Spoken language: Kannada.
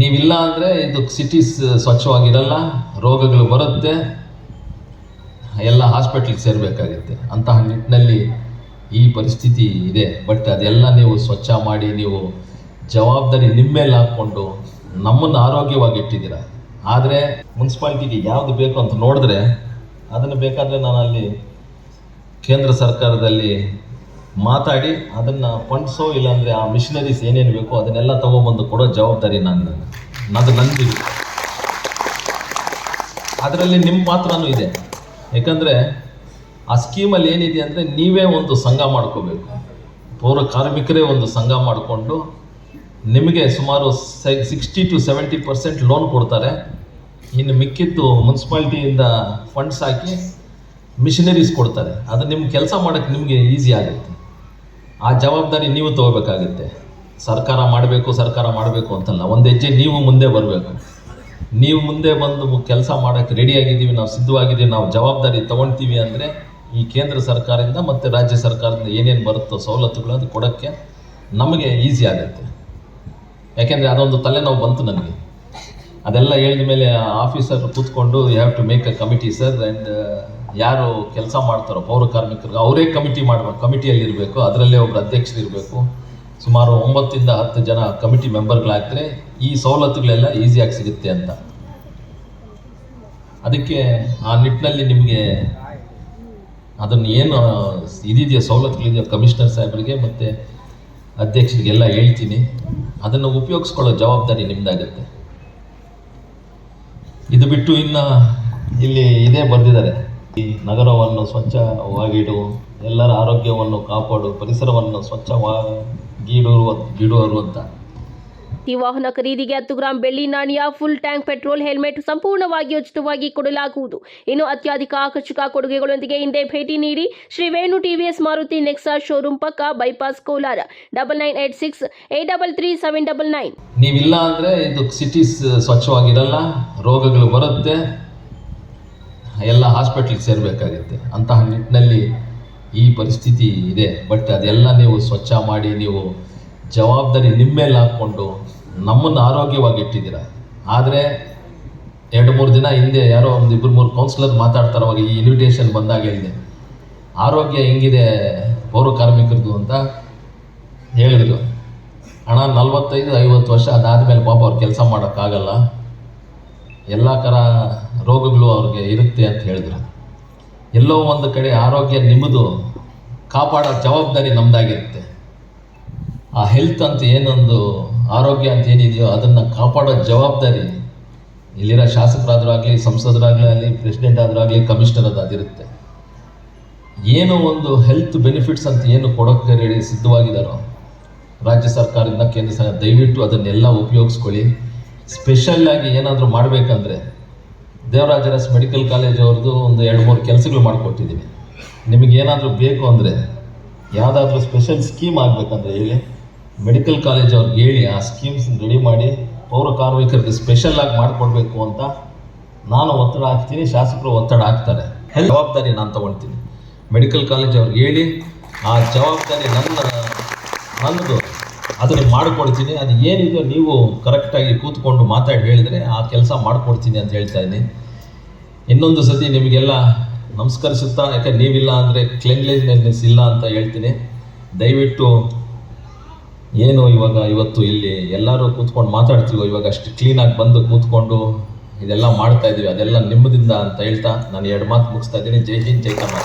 ನೀವಿಲ್ಲ ಅಂದರೆ ಇದು ಸಿಟೀಸ್ ಸ್ವಚ್ಛವಾಗಿರಲ್ಲ, ರೋಗಗಳು ಬರುತ್ತೆ, ಎಲ್ಲ ಹಾಸ್ಪಿಟ್ಲಿಗೆ ಸೇರಬೇಕಾಗುತ್ತೆ. ಅಂತಹ ನಿಟ್ಟಿನಲ್ಲಿ ಈ ಪರಿಸ್ಥಿತಿ ಇದೆ. ಬಟ್ ಅದೆಲ್ಲ ನೀವು ಸ್ವಚ್ಛ ಮಾಡಿ, ನೀವು ಜವಾಬ್ದಾರಿ ನಿಮ್ಮ ಮೇಲೆ ಹಾಕ್ಕೊಂಡು ನಮ್ಮನ್ನು ಆರೋಗ್ಯವಾಗಿ ಇಟ್ಟಿದ್ದೀರ? ಆದರೆ ಮುನ್ಸಿಪಾಲ್ಟಿಗೆ ಯಾವುದು ಬೇಕು ಅಂತ ನೋಡಿದ್ರೆ ಅದನ್ನು ಬೇಕಾದರೆ ನಾನು ಅಲ್ಲಿ ಕೇಂದ್ರ ಸರ್ಕಾರದಲ್ಲಿ ಮಾತಾಡಿ, ಅದನ್ನು ಫಂಡ್ಸೋ ಇಲ್ಲಾಂದರೆ ಆ ಮಿಷನರೀಸ್ ಏನೇನು ಬೇಕೋ ಅದನ್ನೆಲ್ಲ ತೊಗೊಬಂದು ಕೊಡೋ ಜವಾಬ್ದಾರಿ ನನ್ನ ಅದು ನಂದಿದೆ ಅದರಲ್ಲಿ ನಿಮ್ಮ ಪಾತ್ರನೂ ಇದೆ. ಯಾಕಂದರೆ ಆ ಸ್ಕೀಮಲ್ಲಿ ಏನಿದೆ ಅಂದರೆ ನೀವೇ ಒಂದು ಸಂಘ ಮಾಡ್ಕೋಬೇಕು. ಪೌರ ಕಾರ್ಮಿಕರೇ ಒಂದು ಸಂಘ ಮಾಡಿಕೊಂಡು ನಿಮಗೆ ಸುಮಾರು sixty to seventy percent loan ಕೊಡ್ತಾರೆ. ಇನ್ನು ಮಿಕ್ಕಿದ್ದು ಮುನ್ಸಿಪಾಲ್ಟಿಯಿಂದ ಫಂಡ್ಸ್ ಹಾಕಿ ಮಿಷನರೀಸ್ ಕೊಡ್ತಾರೆ. ಅದು ನಿಮ್ಮ ಕೆಲಸ ಮಾಡೋಕ್ಕೆ ನಿಮಗೆ ಈಸಿ ಆಗುತ್ತೆ. ಆ ಜವಾಬ್ದಾರಿ ನೀವು ತಗೋಬೇಕಾಗುತ್ತೆ. ಸರ್ಕಾರ ಮಾಡಬೇಕು ಸರ್ಕಾರ ಮಾಡಬೇಕು ಅಂತಲ್ಲ, ಒಂದು ಹೆಜ್ಜೆ ನೀವು ಮುಂದೆ ಬರಬೇಕು. ನೀವು ಮುಂದೆ ಬಂದು ಕೆಲಸ ಮಾಡೋಕ್ಕೆ ರೆಡಿಯಾಗಿದ್ದೀವಿ ನಾವು ಸಿದ್ಧವಾಗಿದ್ದೀವಿ, ನಾವು ಜವಾಬ್ದಾರಿ ತೊಗೊಳ್ತೀವಿ ಅಂದರೆ ಈ ಕೇಂದ್ರ ಸರ್ಕಾರದಿಂದ ಮತ್ತು ರಾಜ್ಯ ಸರ್ಕಾರದಿಂದ ಏನೇನು ಬರುತ್ತೋ ಸವಲತ್ತುಗಳು ಅದು ಕೊಡೋಕ್ಕೆ ನಮಗೆ ಈಸಿ ಆಗುತ್ತೆ. ಯಾಕೆಂದರೆ ಅದೊಂದು ತಲೆನೋವು ಬಂತು ನನಗೆ. ಅದೆಲ್ಲ ಹೇಳಿದ ಮೇಲೆ ಆಫೀಸರ್ ಕೂತ್ಕೊಂಡು you have to make a committee sir and ಯಾರು ಕೆಲಸ ಮಾಡ್ತಾರೋ, ಪೌರ ಕಾರ್ಮಿಕರಿಗೆ ಅವರೇ ಕಮಿಟಿ ಮಾಡಬೇಕು ಕಮಿಟಿಯಲ್ಲಿ ಇರಬೇಕು ಅದರಲ್ಲೇ ಒಬ್ಬರು ಅಧ್ಯಕ್ಷರು ಇರಬೇಕು ಸುಮಾರು ಒಂಬತ್ತಿಂದ ಹತ್ತು ಜನ ಕಮಿಟಿ ಮೆಂಬರ್ಗಳಾಗ್ತಾರೆ. ಈ ಸವಲತ್ತುಗಳೆಲ್ಲ ಈಸಿಯಾಗಿ ಸಿಗುತ್ತೆ ಅಂತ. ಅದಕ್ಕೆ ಆ ನಿಟ್ಟಿನಲ್ಲಿ ನಿಮಗೆ ಅದನ್ನು ಏನು, ಇದಿದೆಯೋ ಸವಲತ್ತುಗಳಿದೆಯೋ ಕಮಿಷನರ್ ಸಾಹೇಬರಿಗೆ ಮತ್ತು ಅಧ್ಯಕ್ಷರಿಗೆಲ್ಲ ಹೇಳ್ತೀನಿ. ಅದನ್ನು ಉಪಯೋಗಿಸ್ಕೊಳ್ಳೋ ಜವಾಬ್ದಾರಿ ನಿಮ್ಮದಾಗುತ್ತೆ ಇದು ಬಿಟ್ಟು ಇನ್ನು ಇಲ್ಲಿ ಇದೇ ಬರೆದಿದ್ದಾರೆ. ಈ ನಗರವನ್ನು ಸ್ವಚ್ಛವಾಗಿಡು ಎಲ್ಲರ ಆರೋಗ್ಯವನ್ನು ಕಾಪಾಡು ಪರಿಸರವನ್ನು ಸ್ವಚ್ಛವಾಗಿಡುವರು ಅಂತ ಈ ವಾಹನ ಖರೀದಿಗೆ ಹತ್ತು ಗ್ರಾಂ ಬೆಳ್ಳಿ ನಾಣ್ಯ ಫುಲ್ ಟ್ಯಾಂಕ್ ಪೆಟ್ರೋಲ್ ಹೆಲ್ಮೆಟ್ ಸಂಪೂರ್ಣವಾಗಿ ಉಚಿತವಾಗಿ ಕೊಡಲಾಗುವುದು. ಇನ್ನು ಅತ್ಯಧಿಕ ಆಕರ್ಷಕ ಕೊಡುಗೆಗಳೊಂದಿಗೆ ಹಿಂದೆ ಭೇಟಿ ನೀಡಿ Shri Venu TVS Maruti Nexa showroom ಪಕ್ಕ bypass Kolar double nine eight six eight double three seven double nine ನೀವಿಲ್ಲ ಅಂದ್ರೆ ಇದು ಸಿಟೀಸ್ ಸ್ವಚ್ಛವಾಗಿರಲ್ಲ ರೋಗಗಳು ಬರುತ್ತೆ. ಎಲ್ಲ ಹಾಸ್ಪಿಟ್ಲಿಗೆ ಸೇರಬೇಕಾಗುತ್ತೆ. ಅಂತಹ ನಿಟ್ಟಿನಲ್ಲಿ ಈ ಪರಿಸ್ಥಿತಿ ಇದೆ. ಬಟ್ ಅದೆಲ್ಲ ನೀವು ಸ್ವಚ್ಛ ಮಾಡಿ, ನೀವು ಜವಾಬ್ದಾರಿ ನಿಮ್ಮ ಮೇಲೆ ಹಾಕ್ಕೊಂಡು ನಮ್ಮನ್ನು ಆರೋಗ್ಯವಾಗಿ ಇಟ್ಟಿದ್ದೀರ? ಆದರೆ ಎರಡು ಮೂರು ದಿನ ಹಿಂದೆ ಯಾರೋ ಒಂದು ಇಬ್ಬರು ಮೂರು ಕೌನ್ಸಿಲರ್ ಮಾತಾಡ್ತಾರೋ ಅವಾಗ ಈ ಇನ್ವಿಟೇಷನ್ ಬಂದಾಗ ಹೇಳಿದೆ. ಆರೋಗ್ಯ ಹೆಂಗಿದೆ ಪೌರ ಕಾರ್ಮಿಕರದು ಅಂತ ಹೇಳಿದ್ರು. ಹಣ ನಲ್ವತ್ತೈದು ಐವತ್ತು ವರ್ಷ ಅದಾದಮೇಲೆ ಪಾಪ ಅವ್ರು ಕೆಲಸ ಮಾಡೋಕ್ಕಾಗಲ್ಲ. ಎಲ್ಲ ಥರ ರೋಗಗಳು ಅವ್ರಿಗೆ ಇರುತ್ತೆ ಅಂತ ಹೇಳಿದ್ರು. ಎಲ್ಲೋ ಒಂದು ಕಡೆ ಆರೋಗ್ಯ ನಿಮ್ಮದು ಕಾಪಾಡೋ ಜವಾಬ್ದಾರಿ ನಮ್ಮದಾಗಿರುತ್ತೆ ಆ ಹೆಲ್ತ್ ಅಂತ ಏನೊಂದು, ಆರೋಗ್ಯ ಅಂತ ಏನಿದೆಯೋ ಅದನ್ನು ಕಾಪಾಡೋ ಜವಾಬ್ದಾರಿ ಇಲ್ಲಿರೋ ಶಾಸಕರಾದರೂ ಆಗಲಿ, ಸಂಸದರಾಗಲಿ ಆಗಲಿ ಪ್ರೆಸಿಡೆಂಟ್ ಆದರೂ ಆಗಲಿ ಕಮಿಷನರ್ ಅದು ಅದಿರುತ್ತೆ ಏನು ಒಂದು ಹೆಲ್ತ್ ಬೆನಿಫಿಟ್ಸ್ ಅಂತ ಏನು ಕೊಡೋಕ್ಕೆ ರೆಡಿ ಸಿದ್ಧವಾಗಿದ್ದಾರೋ ರಾಜ್ಯ ಸರ್ಕಾರದಿಂದ ಕೇಂದ್ರ ಸರ್ಕಾರ ದಯವಿಟ್ಟು ಅದನ್ನೆಲ್ಲ ಉಪಯೋಗಿಸ್ಕೊಳ್ಳಿ. ಸ್ಪೆಷಲ್ ಆಗಿ ಏನಾದರೂ ಮಾಡಬೇಕಂದ್ರೆ ದೇವರಾಜರಸ್ ಮೆಡಿಕಲ್ ಕಾಲೇಜ್ ಅವ್ರದ್ದು ಒಂದು ಎರಡು ಮೂರು ಕೆಲಸಗಳು ಮಾಡಿಕೊಟ್ಟಿದ್ದೀನಿ ನಿಮಗೆ ಏನಾದರೂ ಬೇಕು ಅಂದರೆ ಯಾವುದಾದ್ರೂ ಸ್ಪೆಷಲ್ ಸ್ಕೀಮ್ ಆಗಬೇಕಂದ್ರೆ ಹೇಳಿ. ಮೆಡಿಕಲ್ ಕಾಲೇಜ್ ಅವ್ರಿಗೆ ಹೇಳಿ, ಆ ಸ್ಕೀಮ್ಸ್ ರೆಡಿ ಮಾಡಿ ಪೌರ ಕಾರ್ಮಿಕರಿಗೆ ಸ್ಪೆಷಲ್ಲಾಗಿ ಮಾಡಿಕೊಡ್ಬೇಕು ಅಂತ ನಾನು ಒತ್ತಡ ಹಾಕ್ತೀನಿ, ಶಾಸಕರು ಒತ್ತಡ ಹಾಕ್ತಾರೆ. ಜವಾಬ್ದಾರಿ ನಾನು ತಗೊಳ್ತೀನಿ. ಮೆಡಿಕಲ್ ಕಾಲೇಜ್ ಅವ್ರಿಗೆ ಹೇಳಿ, ಆ ಜವಾಬ್ದಾರಿ ನನ್ನ ನನ್ನದು ಅದನ್ನು ಮಾಡಿಕೊಡ್ತೀನಿ, ಅದು ಏನಿದೆಯೋ ನೀವು ಕರೆಕ್ಟಾಗಿ ಕೂತ್ಕೊಂಡು ಮಾತಾಡಿ ಹೇಳಿದರೆ ಆ ಕೆಲಸ ಮಾಡಿಕೊಡ್ತೀನಿ ಅಂತ ಹೇಳ್ತಾ ಇದ್ದೀನಿ. ಇನ್ನೊಂದು ಸತಿ ನಿಮಗೆಲ್ಲ ನಮಸ್ಕರಿಸುತ್ತಾ ಯಾಕಂದ್ರೆ ನೀವಿಲ್ಲ ಅಂದರೆ ಕ್ಲೆನ್ಲಿನೆಸ್ ಇಲ್ಲ ಅಂತ ಹೇಳ್ತೀನಿ. ದಯವಿಟ್ಟು ಏನು ಇವಾಗ ಇವತ್ತು ಇಲ್ಲಿ ಎಲ್ಲರೂ ಕೂತ್ಕೊಂಡು ಮಾತಾಡ್ತೀವೋ ಇವಾಗ ಅಷ್ಟು ಕ್ಲೀನಾಗಿ ಬಂದು ಕೂತ್ಕೊಂಡು ಇದೆಲ್ಲ ಮಾಡ್ತಾ ಇದ್ದೀವಿ ಅದೆಲ್ಲ ನಿಮ್ಮದಿಂದ ಅಂತ ಹೇಳ್ತಾ ನಾನು ಎರಡು ಮಾತು ಮುಗಿಸ್ತಾ ಇದ್ದೀನಿ. ಜೈ ಹಿಂದ್, ಜೈ